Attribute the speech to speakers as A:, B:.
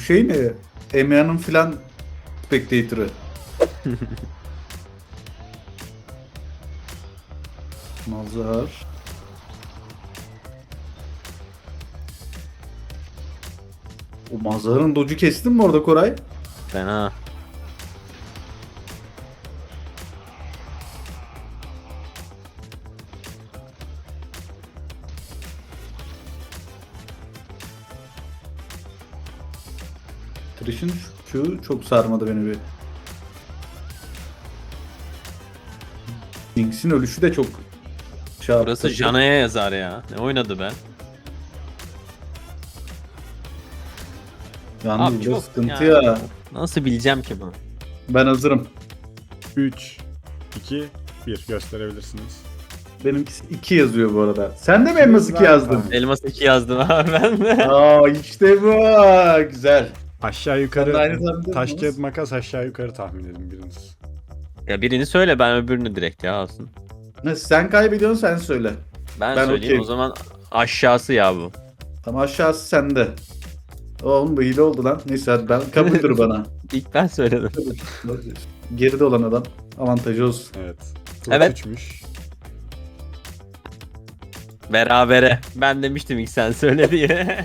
A: Bu şey ne? Emia'nın filan spectator'ı. Mazhar. O Mazhar'ın docu kestin mi orada Koray?
B: Fena.
A: Trish'in şu çok sarmadı beni bir. Jinx'in ölüşü de çok şey yaptı.
B: Burası Jana'ya yazar ya. Ne oynadı be?
A: Yalnız
B: Abi
A: bu
B: çok
A: sıkıntı
B: yani.
A: ya.
B: Nasıl bileceğim ki bunu?
A: Ben hazırım.
C: 3, 2, 1 gösterebilirsiniz.
A: Benimkisi 2 yazıyor bu arada. Sen de mi Elmas 2 yazdın?
B: Elmas 2 yazdım abi ben de.
A: Aa işte bu. Güzel.
C: Aşağı yukarı taş kağıt makas aşağı yukarı tahmin edin biriniz.
B: Ya birini söyle ben öbürünü direkt ya alsın.
A: Ne, sen kaybediyorsun sen söyle.
B: Ben,
A: Ben
B: söyleyeyim
A: okeyim.
B: o zaman aşağısı ya bu.
A: Tam aşağısı sende. Oğlum bu hile oldu lan. Neyse hadi ben kabuldür bana.
B: İlk ben söyledim.
A: Geride olan adam avantajı olsun.
C: Evet.
B: Evet.
C: 3'müş.
B: Berabere. Ben demiştim ilk sen söyle diye.